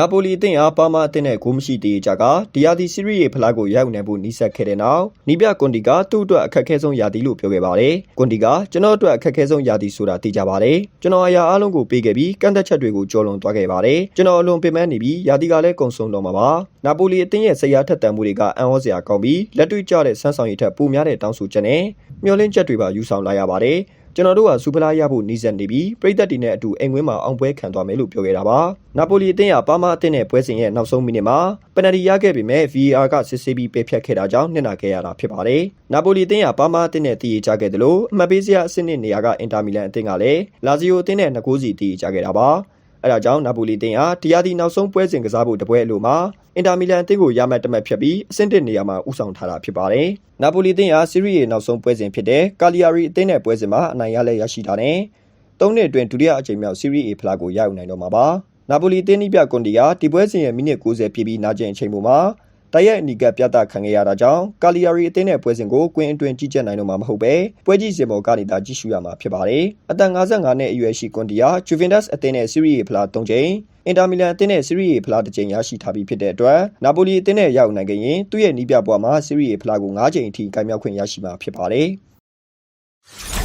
နာပိုလီအသင်းအားပါမာအသင်းနဲ့ဂိုးမရှိသေးကြကဒီယာဒီစီရီရဲ့ဖလားကိုရောက်နိုင်ဖို့နှီးစပ်ခဲ့တဲ့နောက်နီးပြကွန်တီကသူ့အတွက်အခက်အခဲဆုံးယာတီလို့ပြောခဲ့ပါတယ်။ကွန်တီကကျွန်တော်အတွက်အခက်အခဲဆုံးယာတီဆိုတာသိကြပါတယ်။ကျွန်တော်အရာအလုံးကိုပေးခဲ့ပြီးကန့်သက်ချက်တွေကိုကျော်လွန်သွားခဲ့ပါတယ်။ကျွန်တော်အလွန်ပင်ပန်းနေပြီးယာတီကလည်းကုံဆုံးတော့မှာပါ။နာပိုလီအသင်းရဲ့ဆရာထက်တန်မှုတွေကအံ့ဩစရာကောင်းပြီးလက်တွေ့ကျတဲ့စမ်းဆောင်ရည်ထက်ပိုများတဲ့တောင်းဆိုချက်နဲ့မျှော်လင့်ချက်တွေပါယူဆောင်လာရပါတယ်။ ကျွန်တော်တို့ကစူပလာရဖို့နှီးစပ်နေပြီးပြည်သက်တီနဲ့အတူအိမ်ဝင်းမှာအောင်ပွဲခံသွားမယ်လို့ပြောခဲ့တာပါ။နာပိုလီအသင်းကပါမာအသင်းနဲ့ပွဲစဉ်ရဲ့နောက်ဆုံးမိနစ်မှာပယ်နတီရခဲ့ပေမဲ့ VAR ကစစ်ဆေးပြီးပယ်ဖျက်ခဲ့တာကြောင့်နှစ်နာခဲ့ရတာဖြစ်ပါတယ်။နာပိုလီအသင်းကပါမာအသင်းနဲ့တည်ရကြခဲ့တယ်လို့အမှတ်ပေးစရာအဆင့်နှစ်နေရာကအင်တာမီလန်အသင်းကလည်းလာဇီယိုအသင်းနဲ့နှစ်ကိုးစီတည်ရကြခဲ့တာပါ။ အဲဒါကြောင့်နာပိုလီအသင်းဟာဒီယာဒီနောက်ဆုံးပွဲစဉ်ကစားဖို့တပွဲအလိုမှာအင်တာမီလန်အသင်းကိုရမှတ်တမတ်ဖြတ်ပြီးအဆင့်တစ်နေရာမှာဦးဆောင်ထားတာဖြစ်ပါတယ်။နာပိုလီအသင်းဟာစီးရီးရဲ့နောက်ဆုံးပွဲစဉ်ဖြစ်တဲ့ကာလီယာရီအသင်းနဲ့ပွဲစဉ်မှာအနိုင်ရလဲရရှိတာနဲ့၃နှစ်အတွင်းဒုတိယအကြိမ်မြောက်စီးရီး A ဖလားကိုရယူနိုင်တော့မှာပါ။နာပိုလီအသင်းဤပြကွန်တီကဒီပွဲစဉ်ရဲ့မိနစ်90ပြည့်ပြီးနာကျင်အချိန်ပေါ်မှာ တိုက်ရိုက်အနီကပြသခံခဲ့ရတာကြောင့်ကာလီယာရီအသင်းနဲ့ပွဲစဉ်ကိုကွင်းအတွင်းကြီးကြပ်နိုင်တော့မှာမဟုတ်ပဲပွဲကြီးစင်ပေါ်ကနေသာကြည့်ရှုရမှာဖြစ်ပါတယ်။အသက်55နှစ်အရွယ်ရှိကွန်တီယာဂျူဗင်တက်စ်အသင်းနဲ့စီးရီးဖလား၃ချိန်အင်တာမီလန်အသင်းနဲ့စီးရီးဖလားတစ်ချိန်ရရှိထားပြီးဖြစ်တဲ့အတွက်နာပိုလီအသင်းနဲ့ရောက်နိုင်ခဲ့ရင်သူ့ရဲ့နီးပြဘွားမှာစီးရီးဖလားကို၅ချိန်အထိကင်မြောက်ခွင့်ရရှိမှာဖြစ်ပါတယ်။